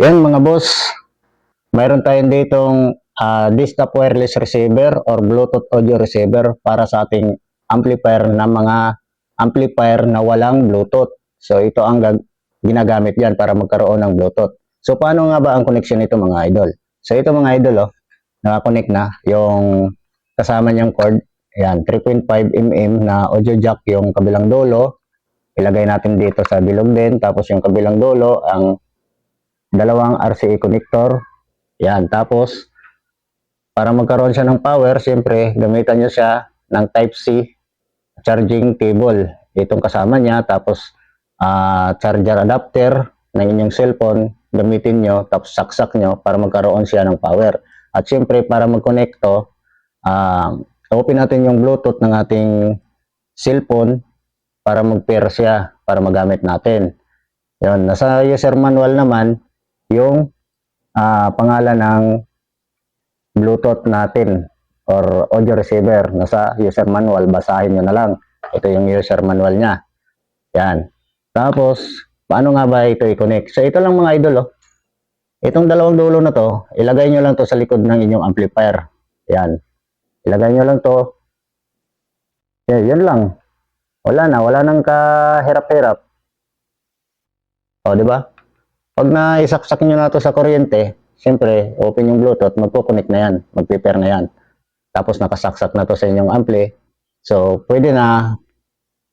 Yan mga boss, mayroon tayong ditong uh, desktop wireless receiver or Bluetooth audio receiver para sa ating amplifier na mga amplifier na walang Bluetooth. So ito ang ginagamit yan para magkaroon ng Bluetooth. So paano nga ba ang connection nito mga idol? So ito mga idol oh, nakakonect na yung kasama niyang cord. Ayan, 3.5 mm na audio jack yung kabilang dulo. Ilagay natin dito sa bilog din. Tapos yung kabilang dulo, ang dalawang RCA connector. Yan. Tapos, para magkaroon siya ng power, siyempre, gamitan nyo siya ng Type-C charging cable. Itong kasama niya. Tapos, ah, charger adapter ng inyong cellphone, gamitin nyo. Tapos, saksak nyo para magkaroon siya ng power. At siyempre, para mag-connecto, ah, open natin yung Bluetooth ng ating cellphone para mag-pair siya, para magamit natin. Yun, nasa user manual naman yung ah, pangalan ng Bluetooth natin or audio receiver. Nasa user manual, basahin nyo na lang. Ito yung user manual niya. Yan. Tapos, paano nga ba ito i-connect? So, ito lang mga idol, oh. Itong dalawang dulo na to, ilagay nyo lang to sa likod ng inyong amplifier. Yan. Ilagay nyo lang to. Yan, yan lang. Wala na, wala nang kahirap-hirap. O, di ba? Pag na isaksak nyo na to sa kuryente, siyempre, open yung Bluetooth, magpo-connect na yan, mag-prepare na yan. Tapos nakasaksak na to sa inyong ampli. So, pwede na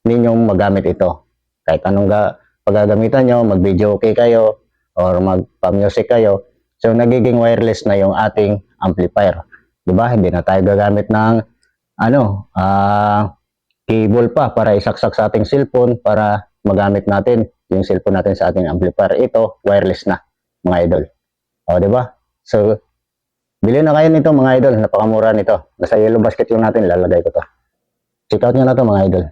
ninyong magamit ito. Kahit anong ga paggagamitan nyo, mag-video okay kayo, or magpa-music kayo. So, nagiging wireless na yung ating amplifier. Di ba? Hindi na tayo gagamit ng ano, ah, cable pa para isaksak sa ating cellphone para magamit natin yung cellphone natin sa ating amplifier. Ito, wireless na, mga idol. O, di ba? So, bili na kayo nito, mga idol. Napakamura nito. Nasa yellow basket lang natin, lalagay ko to. Check out nyo na to, mga idol.